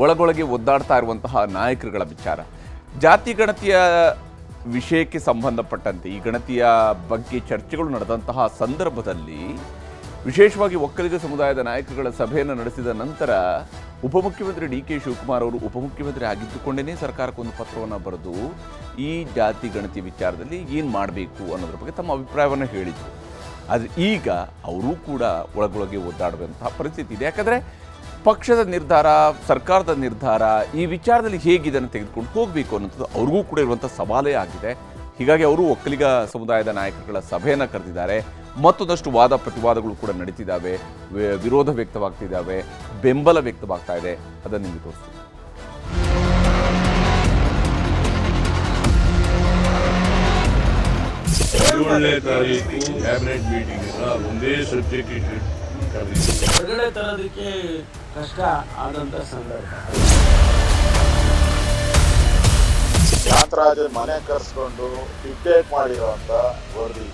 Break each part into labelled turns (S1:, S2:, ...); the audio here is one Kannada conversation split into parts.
S1: ಒಳಗೊಳಗೆ ಒದ್ದಾಡ್ತಾ ಇರುವಂತಹ ನಾಯಕರುಗಳ ವಿಚಾರ. ಜಾತಿ ಗಣತಿಯ ವಿಷಯಕ್ಕೆ ಸಂಬಂಧಪಟ್ಟಂತೆ ಈ ಗಣತಿಯ ಬಗ್ಗೆ ಚರ್ಚೆಗಳು ನಡೆದಂತಹ ಸಂದರ್ಭದಲ್ಲಿ ವಿಶೇಷವಾಗಿ ಒಕ್ಕಲಿಗ ಸಮುದಾಯದ ನಾಯಕರುಗಳ ಸಭೆಯನ್ನು ನಡೆಸಿದ ನಂತರ ಉಪಮುಖ್ಯಮಂತ್ರಿ ಡಿ ಕೆ ಶಿವಕುಮಾರ್ ಅವರು ಉಪಮುಖ್ಯಮಂತ್ರಿ ಆಗಿದ್ದುಕೊಂಡೇ ಸರ್ಕಾರಕ್ಕೊಂದು ಪತ್ರವನ್ನು ಬರೆದು ಈ ಜಾತಿ ಗಣತಿ ವಿಚಾರದಲ್ಲಿ ಏನು ಮಾಡಬೇಕು ಅನ್ನೋದ್ರ ಬಗ್ಗೆ ತಮ್ಮ ಅಭಿಪ್ರಾಯವನ್ನು ಹೇಳಿದರು. ಆದರೆ ಈಗ ಅವರೂ ಕೂಡ ಒಳಗೊಳಗೆ ಒದ್ದಾಡುವಂತಹ ಪರಿಸ್ಥಿತಿ ಇದೆ. ಯಾಕಂದರೆ ಪಕ್ಷದ ನಿರ್ಧಾರ ಸರ್ಕಾರದ ನಿರ್ಧಾರ ಈ ವಿಚಾರದಲ್ಲಿ ಹೇಗೆ ಇದನ್ನು ತೆಗೆದುಕೊಂಡು ಹೋಗಬೇಕು ಅನ್ನೋದು ಅವ್ರಿಗೂ ಕೂಡ ಇರುವಂಥ ಸವಾಲೇ ಆಗಿದೆ. ಹೀಗಾಗಿ ಅವರು ಒಕ್ಕಲಿಗ ಸಮುದಾಯದ ನಾಯಕರುಗಳ ಸಭೆಯನ್ನು ಕರೆದಿದ್ದಾರೆ. ಮತ್ತೊಂದಷ್ಟು ವಾದ ಪ್ರತಿವಾದಗಳು ಕೂಡ ನಡೀತಿದ್ದಾವೆ. ವಿ- ವಿರೋಧ ವ್ಯಕ್ತವಾಗ್ತಿದ್ದಾವೆ. ಬೆಂಬಲ ವ್ಯಕ್ತವಾಗ್ತಾ ಇದೆ. ಅದನ್ನು ನಿಮಗೆ ತೋರಿಸ್ತೀನಿ.
S2: ಏಳನೇ ತಾರೀಕು ಕ್ಯಾಬಿನೆಟ್ ಮೀಟಿಂಗ್ ಒಂದೇ ಸಬ್ಜೆಕ್ಟ್ ಇಟ್ಟು ಕರೆದಿದ್ದು
S3: ಹೊರಗಡೆ ತರೋದಕ್ಕೆ ಕಷ್ಟ ಆದಂಥ ಸಂದರ್ಭ.
S4: ಜಾತ್ರಾಜ ಮನೆ ಕರೆಸ್ಕೊಂಡು ಟಿಕೆಟ್ ಮಾಡಿರುವಂತ ವರದಿ.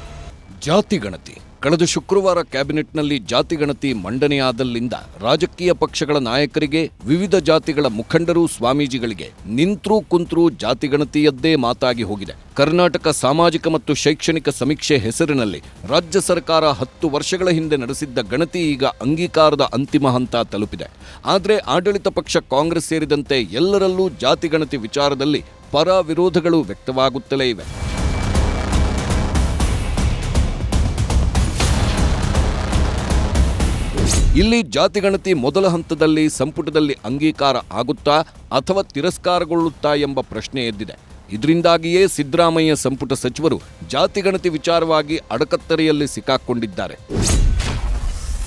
S5: ಜಾತಿ ಗಣತಿ. ಕಳೆದ ಶುಕ್ರವಾರ ಕ್ಯಾಬಿನೆಟ್ನಲ್ಲಿ ಜಾತಿ ಗಣತಿ ಮಂಡನೆಯಾದಲ್ಲಿಂದ ರಾಜಕೀಯ ಪಕ್ಷಗಳ ನಾಯಕರಿಗೆ ವಿವಿಧ ಜಾತಿಗಳ ಮುಖಂಡರು ಸ್ವಾಮೀಜಿಗಳಿಗೆ ನಿಂತ್ರೂ ಕುಂತ್ರೂ ಜಾತಿ ಗಣತಿಯದ್ದೇ ಮಾತಾಗಿ ಹೋಗಿದೆ. ಕರ್ನಾಟಕ ಸಾಮಾಜಿಕ ಮತ್ತು ಶೈಕ್ಷಣಿಕ ಸಮೀಕ್ಷೆ ಹೆಸರಿನಲ್ಲಿ ರಾಜ್ಯ ಸರ್ಕಾರ ಹತ್ತು ವರ್ಷಗಳ ಹಿಂದೆ ನಡೆಸಿದ್ದ ಗಣತಿ ಈಗ ಅಂಗೀಕಾರದ ಅಂತಿಮ ಹಂತ ತಲುಪಿದೆ. ಆದರೆ ಆಡಳಿತ ಪಕ್ಷ ಕಾಂಗ್ರೆಸ್ ಸೇರಿದಂತೆ ಎಲ್ಲರಲ್ಲೂ ಜಾತಿ ಗಣತಿ ವಿಚಾರದಲ್ಲಿ ಪರ ವಿರೋಧಗಳು ವ್ಯಕ್ತವಾಗುತ್ತಲೇ ಇವೆ. ಇಲ್ಲಿ ಜಾತಿಗಣತಿ ಮೊದಲ ಹಂತದಲ್ಲಿ ಸಂಪುಟದಲ್ಲಿ ಅಂಗೀಕಾರ ಆಗುತ್ತಾ ಅಥವಾ ತಿರಸ್ಕಾರಗೊಳ್ಳುತ್ತಾ ಎಂಬ ಪ್ರಶ್ನೆ ಎದ್ದಿದೆ. ಇದರಿಂದಾಗಿಯೇ ಸಿದ್ದರಾಮಯ್ಯ ಸಂಪುಟ ಸಚಿವರು ಜಾತಿಗಣತಿ ವಿಚಾರವಾಗಿ ಅಡಕತ್ತರೆಯಲ್ಲಿ ಸಿಕ್ಕಾಕೊಂಡಿದ್ದಾರೆ.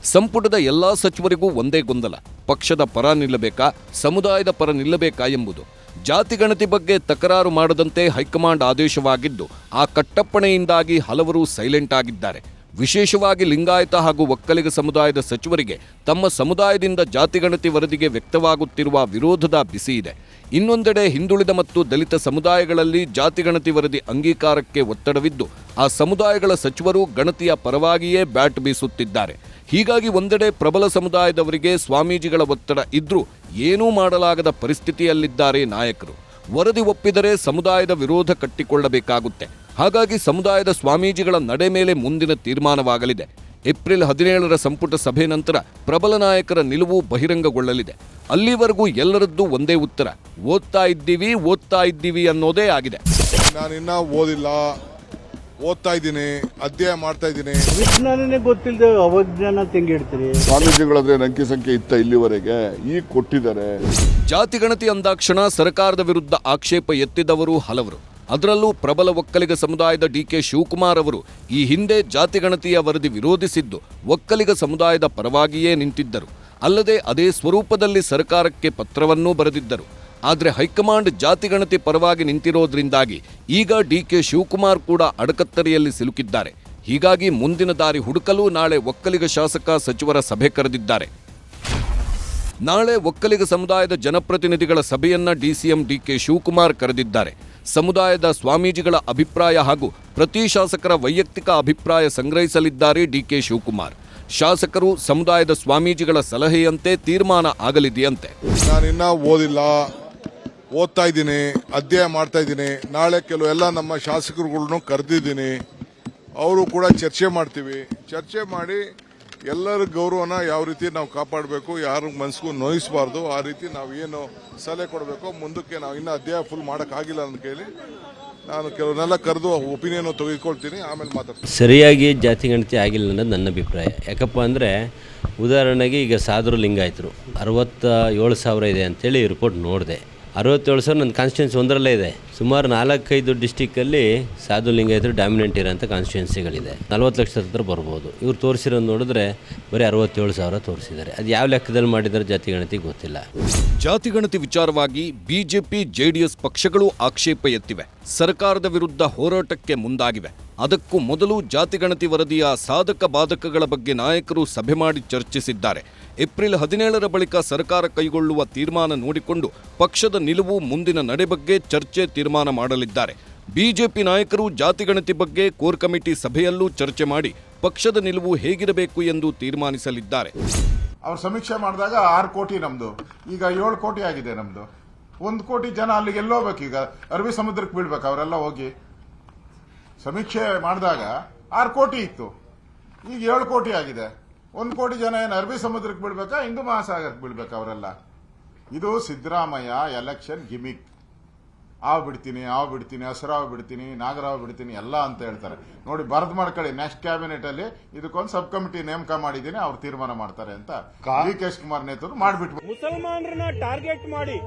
S5: ಸಂಪುಟದ ಎಲ್ಲಾ ಸಚಿವರಿಗೂ ಒಂದೇ ಗೊಂದಲ, ಪಕ್ಷದ ಪರ ನಿಲ್ಲಬೇಕಾ, ಸಮುದಾಯದ ಪರ ನಿಲ್ಲಬೇಕಾ ಎಂಬುದು. ಜಾತಿಗಣತಿ ಬಗ್ಗೆ ತಕರಾರು ಮಾಡದಂತೆ ಹೈಕಮಾಂಡ್ ಆದೇಶವಾಗಿದ್ದು, ಆ ಕಟ್ಟಪ್ಪಣೆಯಿಂದಾಗಿ ಹಲವರು ಸೈಲೆಂಟ್ ಆಗಿದ್ದಾರೆ. ವಿಶೇಷವಾಗಿ ಲಿಂಗಾಯತ ಹಾಗೂ ಒಕ್ಕಲಿಗ ಸಮುದಾಯದ ಸಚಿವರಿಗೆ ತಮ್ಮ ಸಮುದಾಯದಿಂದ ಜಾತಿಗಣತಿ ವರದಿಗೆ ವ್ಯಕ್ತವಾಗುತ್ತಿರುವ ವಿರೋಧದ ಬಿಸಿ ಇದೆ. ಇನ್ನೊಂದೆಡೆ ಹಿಂದುಳಿದ ಮತ್ತು ದಲಿತ ಸಮುದಾಯಗಳಲ್ಲಿ ಜಾತಿಗಣತಿ ವರದಿ ಅಂಗೀಕಾರಕ್ಕೆ ಒತ್ತಡವಿದ್ದು, ಆ ಸಮುದಾಯಗಳ ಸಚಿವರು ಗಣತಿಯ ಪರವಾಗಿಯೇ ಬ್ಯಾಟ್ ಬೀಸುತ್ತಿದ್ದಾರೆ. ಹೀಗಾಗಿ ಒಂದೆಡೆ ಪ್ರಬಲ ಸಮುದಾಯದವರಿಗೆ ಸ್ವಾಮೀಜಿಗಳ ಒತ್ತಡ ಇದ್ರೂ ಏನೂ ಮಾಡಲಾಗದ ಪರಿಸ್ಥಿತಿಯಲ್ಲಿದ್ದಾರೆ ನಾಯಕರು. ವರದಿ ಒಪ್ಪಿದರೆ ಸಮುದಾಯದ ವಿರೋಧ ಕಟ್ಟಿಕೊಳ್ಳಬೇಕಾಗುತ್ತೆ. ಹಾಗಾಗಿ ಸಮುದಾಯದ ಸ್ವಾಮೀಜಿಗಳ ನಡೆ ಮೇಲೆ ಮುಂದಿನ ತೀರ್ಮಾನವಾಗಲಿದೆ. ಏಪ್ರಿಲ್ ಹದಿನೇಳರ ಸಂಪುಟ ಸಭೆ ನಂತರ ಪ್ರಬಲ ನಾಯಕರ ನಿಲುವು ಬಹಿರಂಗಗೊಳ್ಳಲಿದೆ. ಅಲ್ಲಿವರೆಗೂ ಎಲ್ಲರದ್ದು ಒಂದೇ ಉತ್ತರ ಓದ್ತಾ ಇದ್ದೀವಿ ಓದ್ತಾ ಇದ್ದೀವಿ ಅನ್ನೋದೇ ಆಗಿದೆ.
S6: ನಾನಿನ್ನ ಓದಿಲ್ಲ ಓದ್ತಾ ಇದ್ದೀನಿ ಅಧ್ಯಯನ ಮಾಡ್ತಾ ಇದ್ದೀನಿ.
S7: ವಿಜ್ಞಾನನೇ ಗೊತ್ತಿಲ್ಲದೆ ಅವಜ್ಞಾನ ತೆಂಗಿಡ್ತೀರಿ?
S4: ಸ್ವಾಮೀಜಿಗಳಾದ್ರೆ ಅಂಕಿ ಸಂಖ್ಯೆ ಇತ್ತ ಇಲ್ಲಿವರೆಗೆ ಈಗ ಕೊಟ್ಟಿದ್ದಾರೆ.
S5: ಜಾತಿಗಣತಿ ಅಂದಾಕ್ಷಣ ಸರ್ಕಾರದ ವಿರುದ್ಧ ಆಕ್ಷೇಪ ಎತ್ತಿದವರು ಹಲವರು. ಅದರಲ್ಲೂ ಪ್ರಬಲ ಒಕ್ಕಲಿಗ ಸಮುದಾಯದ ಡಿಕೆ ಶಿವಕುಮಾರ್ ಅವರು ಈ ಹಿಂದೆ ಜಾತಿಗಣತಿಯ ವರದಿ ವಿರೋಧಿಸಿದ್ದು ಒಕ್ಕಲಿಗ ಸಮುದಾಯದ ಪರವಾಗಿಯೇ ನಿಂತಿದ್ದರು. ಅಲ್ಲದೆ ಅದೇ ಸ್ವರೂಪದಲ್ಲಿ ಸರ್ಕಾರಕ್ಕೆ ಪತ್ರವನ್ನೂ ಬರೆದಿದ್ದರು. ಆದರೆ ಹೈಕಮಾಂಡ್ ಜಾತಿಗಣತಿ ಪರವಾಗಿ ನಿಂತಿರೋದ್ರಿಂದಾಗಿ ಈಗ ಡಿಕೆ ಶಿವಕುಮಾರ್ ಕೂಡ ಅಡಕತ್ತರಿಯಲ್ಲಿ ಸಿಲುಕಿದ್ದಾರೆ. ಹೀಗಾಗಿ ಮುಂದಿನ ದಾರಿ ಹುಡುಕಲು ನಾಳೆ ಒಕ್ಕಲಿಗ ಶಾಸಕ ಸಚಿವರ ಸಭೆ ಕರೆದಿದ್ದಾರೆ. ನಾಳೆ ಒಕ್ಕಲಿಗ ಸಮುದಾಯದ ಜನಪ್ರತಿನಿಧಿಗಳ ಸಭೆಯನ್ನ ಡಿಸಿಎಂ ಡಿಕೆ ಶಿವಕುಮಾರ್ ಕರೆದಿದ್ದಾರೆ. ಸಮುದಾಯದ ಸ್ವಾಮೀಜಿಗಳ ಅಭಿಪ್ರಾಯ ಹಾಗೂ ಪ್ರತಿ ಶಾಸಕರ ವೈಯಕ್ತಿಕ ಅಭಿಪ್ರಾಯ ಸಂಗ್ರಹಿಸಲಿದ್ದಾರೆ ಡಿಕೆ ಶಿವಕುಮಾರ್. ಶಾಸಕರು ಸಮುದಾಯದ ಸ್ವಾಮೀಜಿಗಳ ಸಲಹೆಯಂತೆ ತೀರ್ಮಾನ ಆಗಲಿದೆಯಂತೆ.
S6: ನಾನಿನ್ನ ಓದಿಲ್ಲ, ಓದ್ತಾ ಇದ್ದೀನಿ, ಅಧ್ಯಯನ ಮಾಡ್ತಾ ಇದ್ದೀನಿ. ನಾಳೆ ಕೆಲವು ಎಲ್ಲ ನಮ್ಮ ಶಾಸಕರುಗಳನ್ನು ಕರೆದಿದ್ದೀನಿ. ಅವರು ಕೂಡ ಚರ್ಚೆ ಮಾಡ್ತೀವಿ. ಚರ್ಚೆ ಮಾಡಿ ಎಲ್ಲರ ಗೌರವನ ಯಾವ ರೀತಿ ನಾವು ಕಾಪಾಡಬೇಕು, ಯಾರ ಮನಸ್ಸಿಗೂ ನೋಯಿಸಬಾರ್ದು, ಆ ರೀತಿ ನಾವು ಏನು ಸಲಹೆ ಕೊಡಬೇಕು, ಮುಂದಕ್ಕೆ ನಾವು ಇನ್ನೂ ಅಧ್ಯಾಯ ಫುಲ್ ಮಾಡೋಕ್ಕಾಗಿಲ್ಲ ಅಂತ ಕೇಳಿ ನಾನು ಕೆಲವನ್ನೆಲ್ಲ ಕರೆದು ಒಪಿನಿಯನ್ ತೆಗೆದುಕೊಳ್ತೀನಿ, ಆಮೇಲೆ ಮಾತಾಡ್ತೀನಿ.
S8: ಸರಿಯಾಗಿ ಜಾತಿ ಗಣತಿ ಆಗಿಲ್ಲ ಅನ್ನೋದು ನನ್ನ ಅಭಿಪ್ರಾಯ. ಯಾಕಪ್ಪ ಅಂದರೆ ಉದಾಹರಣೆಗೆ ಈಗ ಸಾದರು ಲಿಂಗಾಯತರು ಅರವತ್ತ ಏಳು ಸಾವಿರ ಇದೆ ಅಂಥೇಳಿ ರಿಪೋರ್ಟ್ ನೋಡಿದೆ. ಅರವತ್ತೇಳು ಸಾವಿರ ನನ್ನ ಕಾನ್ಸ್ಟಿಟ್ಯೂನ್ಸಿ ಒಂದರಲ್ಲೇ ಇದೆ. ಸುಮಾರು ನಾಲ್ಕೈದು ಡಿಸ್ಟಿಕ್ಕಲ್ಲಿ ಸಾಧು ಲಿಂಗಾಯತರು ಡಾಮಿನೆಂಟ್ ಇರೋಂಥ ಕಾನ್ಸ್ಟಿಟ್ಯೂನ್ಸಿಗಳಿದೆ ನಲ್ವತ್ತು ಲಕ್ಷ ಹತ್ರ ಬರ್ಬೋದು. ಇವ್ರು ತೋರಿಸಿರೋದು ನೋಡಿದ್ರೆ ಬರೀ ಅರವತ್ತೇಳು ಸಾವಿರ ತೋರಿಸಿದ್ದಾರೆ. ಅದು ಯಾವ ಲೆಕ್ಕದಲ್ಲಿ ಮಾಡಿದ್ದಾರೆ ಜಾತಿ ಗಣತಿ ಗೊತ್ತಿಲ್ಲ.
S5: ಜಾತಿಗಣತಿ ವಿಚಾರವಾಗಿ ಬಿಜೆಪಿ, ಜೆಡಿಎಸ್ ಪಕ್ಷಗಳು ಆಕ್ಷೇಪ ಎತ್ತಿವೆ. ಸರ್ಕಾರದ ವಿರುದ್ಧ ಹೋರಾಟಕ್ಕೆ ಮುಂದಾಗಿವೆ. ಅದಕ್ಕೂ ಮೊದಲು ಜಾತಿಗಣತಿ ವರದಿಯ ಸಾಧಕ ಬಾಧಕಗಳ ಬಗ್ಗೆ ನಾಯಕರು ಸಭೆ ಮಾಡಿ ಚರ್ಚಿಸಿದ್ದಾರೆ. ಏಪ್ರಿಲ್ ಹದಿನೇಳರ ಬಳಿಕ ಸರ್ಕಾರ ಕೈಗೊಳ್ಳುವ ತೀರ್ಮಾನ ನೋಡಿಕೊಂಡು ಪಕ್ಷದ ನಿಲುವು ಮುಂದಿನ ನಡೆ ಬಗ್ಗೆ ಚರ್ಚೆ ತೀರ್ಮಾನ ಮಾಡಲಿದ್ದಾರೆ. ಬಿಜೆಪಿ ನಾಯಕರು ಜಾತಿಗಣತಿ ಬಗ್ಗೆ ಕೋರ್ ಕಮಿಟಿ ಸಭೆಯಲ್ಲೂ ಚರ್ಚೆ ಮಾಡಿ ಪಕ್ಷದ ನಿಲುವು ಹೇಗಿರಬೇಕು ಎಂದು ತೀರ್ಮಾನಿಸಲಿದ್ದಾರೆ.
S9: ಅವ್ರು ಸಮೀಕ್ಷೆ ಮಾಡಿದಾಗ ಆರು ಕೋಟಿ ನಮ್ದು. ಈಗ ಏಳು ಕೋಟಿ ಆಗಿದೆ ನಮ್ದು. ಒಂದು ಕೋಟಿ ಜನ ಅಲ್ಲಿಗೆ ಎಲ್ಲೋಗ್ಬೇಕು ಈಗ? ಅರಬಿ ಸಮುದ್ರಕ್ಕೆ ಬೀಳ್ಬೇಕು ಅವರೆಲ್ಲ ಹೋಗಿ. ಸಮೀಕ್ಷೆ ಮಾಡಿದಾಗ ಆರು ಕೋಟಿ ಇತ್ತು. ಈಗ ಏಳು ಕೋಟಿ ಆಗಿದೆ. ಒಂದು ಕೋಟಿ ಜನ ಏನು ಅರಬಿ ಸಮುದ್ರಕ್ಕೆ ಬಿಡ್ಬೇಕಾ ಹಿಂದೂ ಮಹಾಸಾಗರಕ್ಕೆ ಬಿಡ್ಬೇಕು ಅವರೆಲ್ಲ? ಇದು ಸಿದ್ದರಾಮಯ್ಯ ಎಲೆಕ್ಷನ್ ಗಿಮಿಕ್ ಆವ್ ಬಿಡ್ತೀನಿ ಆವ್ ಬಿಡ್ತೀನಿ ಹಸರಾವ್ ಬಿಡ್ತೀನಿ ನಾಗರಾವ್ ಬಿಡ್ತೀನಿ ಎಲ್ಲ ಅಂತ ಹೇಳ್ತಾರೆ. ನೋಡಿ ಬರದ್ ಮಾಡ್ಕೊಳ್ಳಿ ನೆಕ್ಸ್ಟ್ ಕ್ಯಾಬಿನೆಟ್ ಅಲ್ಲಿ ಇದಕ್ಕೊಂದು ಸಬ್ ಕಮಿಟಿ ನೇಮಕ ಮಾಡಿದ್ದೀನಿ ಅವ್ರು ತೀರ್ಮಾನ ಮಾಡ್ತಾರೆ ಅಂತ ಡಿ ಕೆ. ಕುಮಾರ್ ನೇತೃತ್ವ ಮಾಡಿಬಿಟ್ಟು
S10: ಮುಸಲ್ಮಾನರನ್ನ ಟಾರ್ಗೆಟ್ ಮಾಡಿ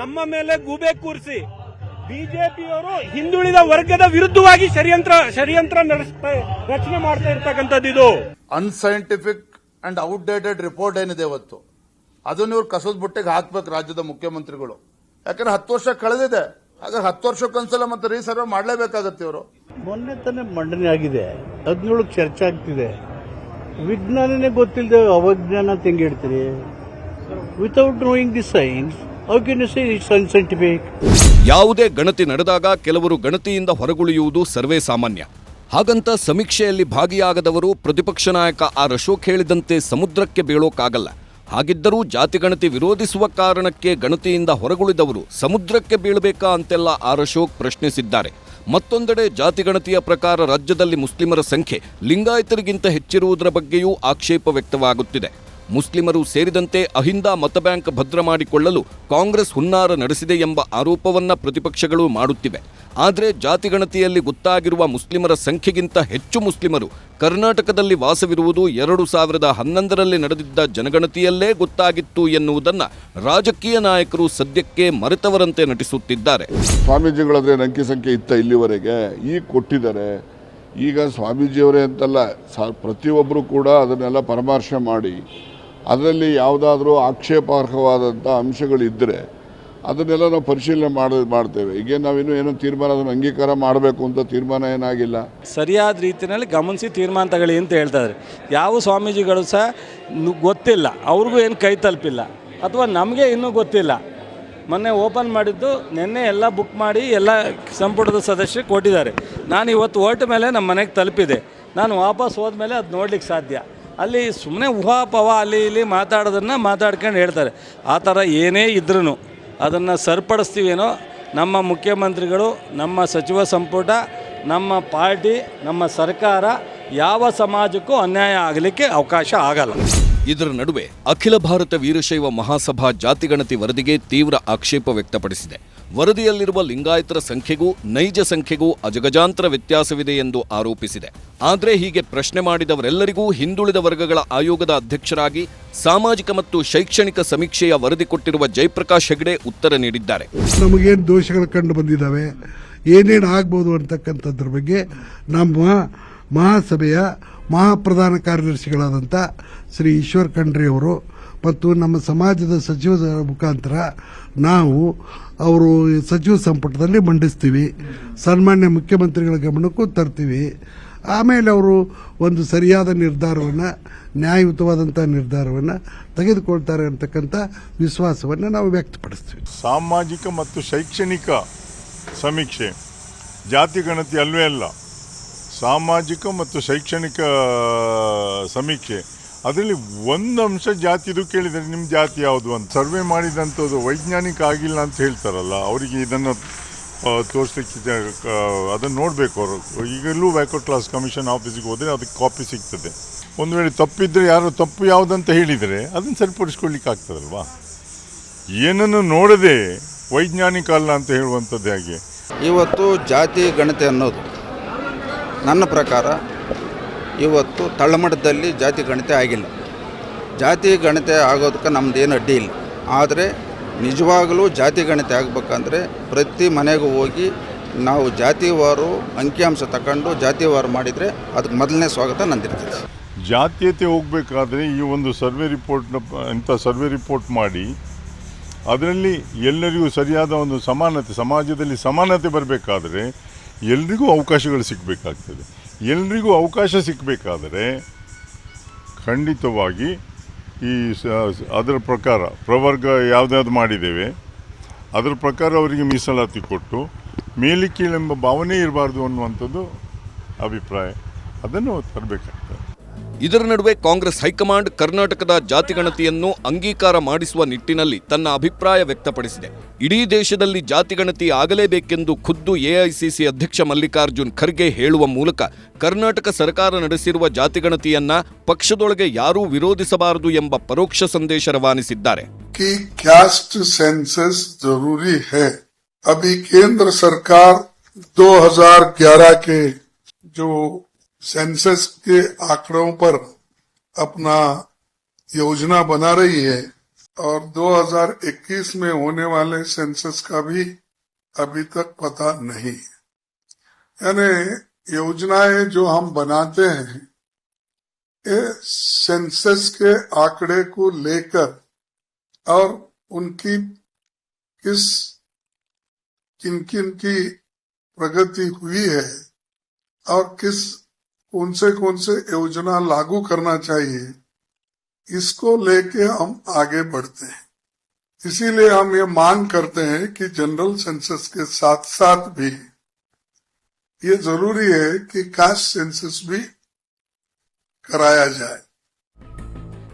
S10: ನಮ್ಮ ಮೇಲೆ ಗೂಬೆ ಕೂರಿಸಿ. ಬಿಜೆಪಿಯವರು ಹಿಂದುಳಿದ ವರ್ಗದ ವಿರುದ್ಧವಾಗಿ ಷಡ್ಯಂತ್ರ ಷಡ್ಯಂತ್ರ ನಡೆಸ್ತಾ ರಚನೆ ಮಾಡ್ತಾ ಇರ್ತಕ್ಕಂಥದ್ದು ಇದು.
S11: ಅನ್ಸೈಂಟಿಫಿಕ್ ಅಂಡ್ ಔಟ್ಡೇಟೆಡ್ ರಿಪೋರ್ಟ್ ಏನಿದೆ ಇವತ್ತು? ಅದನ್ನ ಇವ್ರು ಕಸದ ಬುಟ್ಟೆಗೆ ಹಾಕ್ಬೇಕು ರಾಜ್ಯದ ಮುಖ್ಯಮಂತ್ರಿಗಳು. ಯಾಕಂದ್ರೆ ಹತ್ತು ವರ್ಷ ಕಳೆದಿದೆ. ಹಾಗಾದ್ರೆ ಹತ್ತು ವರ್ಷಕ್ಕೊಂದ್ಸಲ ಮತ್ತೆ ರೀಸರ್ವ್ ಮಾಡಲೇಬೇಕಾಗತ್ತೆ ಇವರು.
S7: ಮೊನ್ನೆ ತಾನೇ ಮಂಡನೆ ಆಗಿದೆ. ಹದಿನೇಳಕ್ಕೆ ಚರ್ಚೆ ಆಗ್ತಿದೆ. ವಿಜ್ಞಾನನೇ ಗೊತ್ತಿಲ್ಲದೆ ಅವಜ್ಞಾನ ತೆಂಗಿಡ್ತೀರಿ without knowing the science how can you say it's unscientific
S5: ಯಾವುದೇ ಗಣತಿ ನಡೆದಾಗ ಕೆಲವರು ಗಣತಿಯಿಂದ ಹೊರಗುಳಿಯುವುದು ಸರ್ವೇ ಸಾಮಾನ್ಯ. ಹಾಗಂತ ಸಮೀಕ್ಷೆಯಲ್ಲಿ ಭಾಗಿಯಾಗದವರು ಪ್ರತಿಪಕ್ಷ ನಾಯಕ ಆರ್ ಅಶೋಕ್ ಹೇಳಿದಂತೆ ಸಮುದ್ರಕ್ಕೆ ಬೀಳೋಕ್ಕಾಗಲ್ಲ ಹಾಗಿದ್ದರೂ ಜಾತಿ ಗಣತಿ ವಿರೋಧಿಸುವ ಕಾರಣಕ್ಕೆ ಗಣತಿಯಿಂದ ಹೊರಗುಳಿದವರು ಸಮುದ್ರಕ್ಕೆ ಬೀಳಬೇಕಾ ಅಂತೆಲ್ಲ ಆರ್ ಅಶೋಕ್ ಪ್ರಶ್ನಿಸಿದ್ದಾರೆ. ಮತ್ತೊಂದೆಡೆ ಜಾತಿ ಗಣತಿಯ ಪ್ರಕಾರ ರಾಜ್ಯದಲ್ಲಿ ಮುಸ್ಲಿಮರ ಸಂಖ್ಯೆ ಲಿಂಗಾಯತರಿಗಿಂತ ಹೆಚ್ಚಿರುವುದರ ಬಗ್ಗೆಯೂ ಆಕ್ಷೇಪ ವ್ಯಕ್ತವಾಗುತ್ತಿದೆ. ಮುಸ್ಲಿಮರು ಸೇರಿದಂತೆ ಅಹಿಂದ ಮತಬ್ಯಾಂಕ್ ಭದ್ರ ಮಾಡಿಕೊಳ್ಳಲು ಕಾಂಗ್ರೆಸ್ ಹುನ್ನಾರ ನಡೆಸಿದೆ ಎಂಬ ಆರೋಪವನ್ನ ಪ್ರತಿಪಕ್ಷಗಳು ಮಾಡುತ್ತಿವೆ. ಆದರೆ ಜಾತಿ ಗಣತಿಯಲ್ಲಿ ಗೊತ್ತಾಗಿರುವ ಮುಸ್ಲಿಮರ ಸಂಖ್ಯೆಗಿಂತ ಹೆಚ್ಚು ಮುಸ್ಲಿಮರು ಕರ್ನಾಟಕದಲ್ಲಿ ವಾಸವಿರುವುದು ಎರಡು ಸಾವಿರದ ಹನ್ನೊಂದರಲ್ಲಿ ನಡೆದಿದ್ದ ಜನಗಣತಿಯಲ್ಲೇ ಗೊತ್ತಾಗಿತ್ತು ಎನ್ನುವುದನ್ನು ರಾಜಕೀಯ ನಾಯಕರು ಸದ್ಯಕ್ಕೆ ಮರೆತವರಂತೆ ನಟಿಸುತ್ತಿದ್ದಾರೆ.
S4: ಸ್ವಾಮೀಜಿಗಳಾದ್ರೆ ಅಂಕಿ ಸಂಖ್ಯೆ ಇತ್ತ ಇಲ್ಲಿವರೆಗೆ ಈಗ ಕೊಟ್ಟಿದ್ದಾರೆ. ಈಗ ಸ್ವಾಮೀಜಿಯವರೇ ಅಂತಲ್ಲ, ಸಾ ಪ್ರತಿಯೊಬ್ಬರು ಕೂಡ ಅದನ್ನೆಲ್ಲ ಪರಾಮರ್ಶೆ ಮಾಡಿ ಅದರಲ್ಲಿ ಯಾವುದಾದ್ರೂ ಆಕ್ಷೇಪಾರ್ಹವಾದಂಥ ಅಂಶಗಳಿದ್ದರೆ ಅದನ್ನೆಲ್ಲ ನಾವು ಪರಿಶೀಲನೆ ಮಾಡ, ಮಾಡ್ತೇವೆ. ಈಗ ನಾವಿನ್ನೂ ಏನೋ ತೀರ್ಮಾನ ಅದನ್ನು ಅಂಗೀಕಾರ ಮಾಡಬೇಕು ಅಂತ ತೀರ್ಮಾನ ಏನಾಗಿಲ್ಲ.
S10: ಸರಿಯಾದ ರೀತಿಯಲ್ಲಿ ಗಮನಿಸಿ ತೀರ್ಮಾನ ತಗೊಳ್ಳಿ ಅಂತ ಹೇಳ್ತಾರೆ ಯಾವ ಸ್ವಾಮೀಜಿಗಳು ಸಹ ಗೊತ್ತಿಲ್ಲ. ಅವ್ರಿಗೂ ಏನು ಕೈ ತಲುಪಿಲ್ಲ. ಅಥವಾ ನಮಗೆ ಇನ್ನೂ ಗೊತ್ತಿಲ್ಲ. ಮೊನ್ನೆ ಓಪನ್ ಮಾಡಿದ್ದು ನಿನ್ನೆ ಎಲ್ಲ ಬುಕ್ ಮಾಡಿ ಎಲ್ಲ ಸಂಪುಟದ ಸದಸ್ಯರು ಕೊಟ್ಟಿದ್ದಾರೆ. ನಾನು ಇವತ್ತು ಹೊರಟ ಮೇಲೆ ನಮ್ಮ ಮನೆಗೆ ತಲುಪಿದೆ. ನಾನು ವಾಪಸ್ ಹೋದ್ಮೇಲೆ ಅದು ನೋಡ್ಲಿಕ್ಕೆ ಸಾಧ್ಯ. ಅಲ್ಲಿ ಸುಮ್ಮನೆ ಊಹಾಪವ ಅಲ್ಲಿ ಇಲ್ಲಿ ಮಾತಾಡೋದನ್ನು ಮಾತಾಡ್ಕೊಂಡು ಹೇಳ್ತಾರೆ. ಆ ಥರ ಏನೇ ಇದ್ರೂ ಅದನ್ನು ಸರಿಪಡಿಸ್ತೀವೇನೋ ನಮ್ಮ ಮುಖ್ಯಮಂತ್ರಿಗಳು, ನಮ್ಮ ಸಚಿವ ಸಂಪುಟ, ನಮ್ಮ ಪಾರ್ಟಿ, ನಮ್ಮ ಸರ್ಕಾರ ಯಾವ ಸಮಾಜಕ್ಕೂ ಅನ್ಯಾಯ ಆಗಲಿಕ್ಕೆ ಅವಕಾಶ ಆಗಲ್ಲ.
S5: ಇದರ ನಡುವೆ ಅಖಿಲ ಭಾರತ ವೀರಶೈವ ಮಹಾಸಭಾ ಜಾತಿಗಣತಿ ವರದಿಗೆ ತೀವ್ರ ಆಕ್ಷೇಪ ವ್ಯಕ್ತಪಡಿಸಿದೆ. ವರದಿಯಲ್ಲಿರುವ ಲಿಂಗಾಯತರ ಸಂಖ್ಯೆಗೂ ನೈಜ ಸಂಖ್ಯೆಗೂ ಅಜಗಜಾಂತರ ವ್ಯತ್ಯಾಸವಿದೆ ಎಂದು ಆರೋಪಿಸಿದೆ. ಆದರೆ ಹೀಗೆ ಪ್ರಶ್ನೆ ಮಾಡಿದವರೆಲ್ಲರಿಗೂ ಹಿಂದುಳಿದ ವರ್ಗಗಳ ಆಯೋಗದ ಅಧ್ಯಕ್ಷರಾಗಿ ಸಾಮಾಜಿಕ ಮತ್ತು ಶೈಕ್ಷಣಿಕ ಸಮೀಕ್ಷೆಯ ವರದಿ ಕೊಟ್ಟಿರುವ ಜಯಪ್ರಕಾಶ್ ಹೆಗಡೆ ಉತ್ತರ ನೀಡಿದ್ದಾರೆ.
S12: ನಮಗೇನು ದೋಷಗಳು ಕಂಡು ಬಂದಿದ್ದಾವೆ? ಏನೇನು ಆಗ್ಬೋದು ಅಂತಕ್ಕಂಥದ್ರ ಬಗ್ಗೆ ನಮ್ಮ ಮಹಾಸಭೆಯ ಮಹಾಪ್ರಧಾನ ಕಾರ್ಯದರ್ಶಿಗಳಾದಂಥ ಶ್ರೀ ಈಶ್ವರ್ ಖಂಡ್ರೆ ಅವರು ಮತ್ತು ನಮ್ಮ ಸಮಾಜದ ಸಚಿವರ ಮುಖಾಂತರ ನಾವು ಅವರು ಸಚಿವ ಸಂಪುಟದಲ್ಲಿ ಮಂಡಿಸ್ತೀವಿ. ಸನ್ಮಾನ್ಯ ಮುಖ್ಯಮಂತ್ರಿಗಳ ಗಮನಕ್ಕೂ ತರ್ತೀವಿ. ಆಮೇಲೆ ಅವರು ಒಂದು ಸರಿಯಾದ ನಿರ್ಧಾರವನ್ನು ನ್ಯಾಯಯುತವಾದಂಥ ನಿರ್ಧಾರವನ್ನು ತೆಗೆದುಕೊಳ್ತಾರೆ ಅಂತಕ್ಕಂಥ ವಿಶ್ವಾಸವನ್ನು ನಾವು ವ್ಯಕ್ತಪಡಿಸ್ತೀವಿ.
S6: ಸಾಮಾಜಿಕ ಮತ್ತು ಶೈಕ್ಷಣಿಕ ಸಮೀಕ್ಷೆ. ಜಾತಿ ಗಣತಿ ಅಲ್ವೇ ಅಲ್ಲ. ಸಾಮಾಜಿಕ ಮತ್ತು ಶೈಕ್ಷಣಿಕ ಸಮೀಕ್ಷೆ. ಅದರಲ್ಲಿ ಒಂದು ಅಂಶ ಜಾತಿದು ಕೇಳಿದರೆ ನಿಮ್ಮ ಜಾತಿ ಯಾವುದು ಅಂತ. ಸರ್ವೆ ಮಾಡಿದಂಥದ್ದು ವೈಜ್ಞಾನಿಕ ಆಗಿಲ್ಲ ಅಂತ ಹೇಳ್ತಾರಲ್ಲ, ಅವರಿಗೆ ಇದನ್ನು ತೋರಿಸ್ಲಿಕ್ಕೆ ಅದನ್ನು ನೋಡಬೇಕು ಅವರು. ಈಗಲೂ ಬ್ಯಾಕ್ವರ್ಡ್ ಕ್ಲಾಸ್ ಕಮಿಷನ್ ಆಫೀಸಿಗೆ ಹೋದರೆ ಅದಕ್ಕೆ ಕಾಪಿ ಸಿಗ್ತದೆ. ಒಂದು ವೇಳೆ ತಪ್ಪಿದ್ದರೆ ಯಾರು ತಪ್ಪು ಯಾವುದಂತ ಹೇಳಿದರೆ ಅದನ್ನು ಸರಿಪಡಿಸ್ಕೊಳ್ಲಿಕ್ಕೆ ಆಗ್ತದಲ್ವಾ? ಏನನ್ನು ನೋಡದೆ ವೈಜ್ಞಾನಿಕ ಅಲ್ಲ ಅಂತ ಹೇಳುವಂಥದ್ದು ಹೇಗೆ.
S11: ಇವತ್ತು ಜಾತಿ ಗಣತೆ ಅನ್ನೋದು ನನ್ನ ಪ್ರಕಾರ ಇವತ್ತು ತಳಮಟ್ಟದಲ್ಲಿ ಜಾತಿ ಗಣತಿ ಆಗಿಲ್ಲ. ಜಾತಿ ಗಣತಿ ಆಗೋದಕ್ಕೆ ನಮ್ಮದೇನು ಅಡ್ಡಿ ಇಲ್ಲ. ಆದರೆ ನಿಜವಾಗಲೂ ಜಾತಿ ಗಣತಿ ಆಗಬೇಕಂದ್ರೆ ಪ್ರತಿ ಮನೆಗೂ ಹೋಗಿ ನಾವು ಜಾತಿವಾರು ಅಂಕಿಅಂಶ ತಗೊಂಡು ಜಾತಿವಾರು ಮಾಡಿದರೆ ಅದಕ್ಕೆ ಮೊದಲನೇ ಸ್ವಾಗತ ನಂದಿರ್ತದೆ
S6: ಜಾತೀಯತೆ ಹೋಗಬೇಕಾದ್ರೆ ಈ ಒಂದು ಸರ್ವೆ ರಿಪೋರ್ಟ್ನ ಇಂಥ ಸರ್ವೆ ರಿಪೋರ್ಟ್ ಮಾಡಿ ಅದರಲ್ಲಿ ಎಲ್ಲರಿಗೂ ಸರಿಯಾದ ಒಂದು ಸಮಾನತೆ, ಸಮಾಜದಲ್ಲಿ ಸಮಾನತೆ ಬರಬೇಕಾದ್ರೆ ಎಲ್ರಿಗೂ ಅವಕಾಶಗಳು ಸಿಗಬೇಕಾಗ್ತದೆ. ಎಲ್ರಿಗೂ ಅವಕಾಶ ಸಿಕ್ಕಬೇಕಾದರೆ ಖಂಡಿತವಾಗಿ ಈ ಅದರ ಪ್ರಕಾರ ಪ್ರವರ್ಗ ಯಾವುದ್ಯಾವ್ದು ಮಾಡಿದ್ದೇವೆ, ಅದರ ಪ್ರಕಾರ ಅವರಿಗೆ ಮೀಸಲಾತಿ ಕೊಟ್ಟು ಮೇಲಿಕೀಳೆಂಬ ಭಾವನೆ ಇರಬಾರ್ದು ಅನ್ನುವಂಥದ್ದು ಅಭಿಪ್ರಾಯ. ಅದನ್ನು ತರಬೇಕಾಗ್ತದೆ.
S5: ಇದರ ನಡುವೆ ಕಾಂಗ್ರೆಸ್ ಹೈಕಮಾಂಡ್ ಕರ್ನಾಟಕದ ಜಾತಿಗಣತಿಯನ್ನು ಅಂಗೀಕಾರ ಮಾಡಿಸುವ ನಿಟ್ಟಿನಲ್ಲಿ ತನ್ನ ಅಭಿಪ್ರಾಯ ವ್ಯಕ್ತಪಡಿಸಿದೆ ಇಡೀ ದೇಶದಲ್ಲಿ ಜಾತಿಗಣತಿ ಆಗಲೇಬೇಕೆಂದು ಖುದ್ದು ಎಐಸಿಸಿ ಅಧ್ಯಕ್ಷ ಮಲ್ಲಿಕಾರ್ಜುನ್ ಖರ್ಗೆ ಹೇಳುವ ಮೂಲಕ ಕರ್ನಾಟಕ ಸರ್ಕಾರ ನಡೆಸಿರುವ ಜಾತಿಗಣತಿಯನ್ನ ಪಕ್ಷದೊಳಗೆ ಯಾರೂ ವಿರೋಧಿಸಬಾರದು ಎಂಬ ಪರೋಕ್ಷ ಸಂದೇಶ ರವಾನಿಸಿದ್ದಾರೆ
S12: कि कास्ट सेंसस जरूरी है अभी केंद्र सरकार 2011 के जो सेंसस के आंकड़ों पर अपना योजना बना रही है और 2021 में होने वाले सेंसस का भी अभी तक पता नहीं यानी योजनाएँ जो हम बनाते हैं, ये सेंसस के आंकड़े को लेकर और उनकी किस किन किन की प्रगति हुई है और किस कौन से कौन से योजना लागू करना चाहिए, इसको लेके हम आगे बढ़ते हैं। इसीलिए हम ये मांग करते हैं कि जनरल सेंसस के साथ साथ भी, ये ज़रूरी है कि कास्ट सेंसस भी कराया जाए।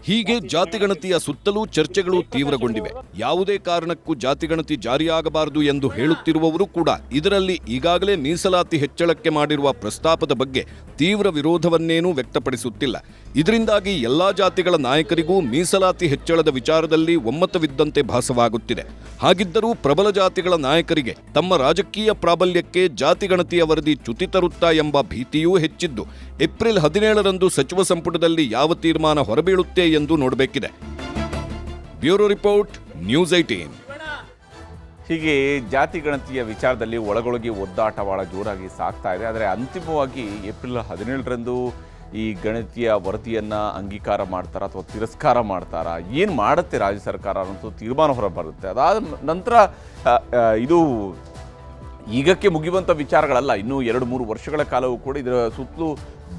S5: ಹೀಗೆ ಜಾತಿಗಣತಿಯ ಸುತ್ತಲೂ ಚರ್ಚೆಗಳು ತೀವ್ರಗೊಂಡಿವೆ. ಯಾವುದೇ ಕಾರಣಕ್ಕೂ ಜಾತಿಗಣತಿ ಜಾರಿಯಾಗಬಾರದು ಎಂದು ಹೇಳುತ್ತಿರುವವರು ಕೂಡ ಇದರಲ್ಲಿ ಈಗಾಗಲೇ ಮೀಸಲಾತಿ ಹೆಚ್ಚಳಕ್ಕೆ ಮಾಡಿರುವ ಪ್ರಸ್ತಾಪದ ಬಗ್ಗೆ ತೀವ್ರ ವಿರೋಧವನ್ನೇನೂ ವ್ಯಕ್ತಪಡಿಸುತ್ತಿಲ್ಲ. ಇದರಿಂದಾಗಿ ಎಲ್ಲಾ ಜಾತಿಗಳ ನಾಯಕರಿಗೂ ಮೀಸಲಾತಿ ಹೆಚ್ಚಳದ ವಿಚಾರದಲ್ಲಿ ಒಮ್ಮತವಿದ್ದಂತೆ ಭಾಸವಾಗುತ್ತಿದೆ. ಹಾಗಿದ್ದರೂ ಪ್ರಬಲ ಜಾತಿಗಳ ನಾಯಕರಿಗೆ ತಮ್ಮ ರಾಜಕೀಯ ಪ್ರಾಬಲ್ಯಕ್ಕೆ ಜಾತಿಗಣತಿಯ ವರದಿ ಚ್ಯುತಿ ತರುತ್ತಾ ಎಂಬ ಭೀತಿಯೂ ಹೆಚ್ಚಿದ್ದು, ಏಪ್ರಿಲ್ ಹದಿನೇಳರಂದು ಸಚಿವ ಸಂಪುಟದಲ್ಲಿ ಯಾವ ತೀರ್ಮಾನ ಹೊರಬೀಳುತ್ತೆ ಎಂದು ನೋಡಬೇಕಿದೆ. ಬ್ಯೂರೋ ರಿಪೋರ್ಟ್, ನ್ಯೂಸ್ ಐಟೀನ್
S1: ಹೀಗೆ ಜಾತಿ ಗಣತಿಯ ವಿಚಾರದಲ್ಲಿ ಒಳಗೊಳಗೆ ಒದ್ದಾಟ ಭಾಳ ಜೋರಾಗಿ ಸಾಗ್ತಾ ಇದೆ. ಆದರೆ ಅಂತಿಮವಾಗಿ ಏಪ್ರಿಲ್ ಹದಿನೇಳರಂದು ಈ ಗಣತಿಯ ವರದಿಯನ್ನು ಅಂಗೀಕಾರ ಮಾಡ್ತಾರಾ ಅಥವಾ ತಿರಸ್ಕಾರ ಮಾಡ್ತಾರಾ? ಏನು ಮಾಡುತ್ತೆ ರಾಜ್ಯ ಸರ್ಕಾರ ಅನ್ನೋದು ತೀರ್ಮಾನ ಹೊರ ಬರುತ್ತೆ. ಅದಾದ ನಂತರ ಇದು ಈಗಕ್ಕೆ ಮುಗಿಯುವಂಥ ವಿಚಾರಗಳಲ್ಲ. ಇನ್ನೂ ಎರಡು ಮೂರು ವರ್ಷಗಳ ಕಾಲವೂ ಕೂಡ ಇದರ ಸುತ್ತಲೂ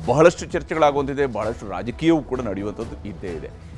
S1: ಬಹಳಷ್ಟು ಚರ್ಚೆಗಳಾಗುವಂತಿದೆ, ಬಹಳಷ್ಟು ರಾಜಕೀಯವೂ ಕೂಡ ನಡೆಯುವಂಥದ್ದು ಇದ್ದೇ ಇದೆ.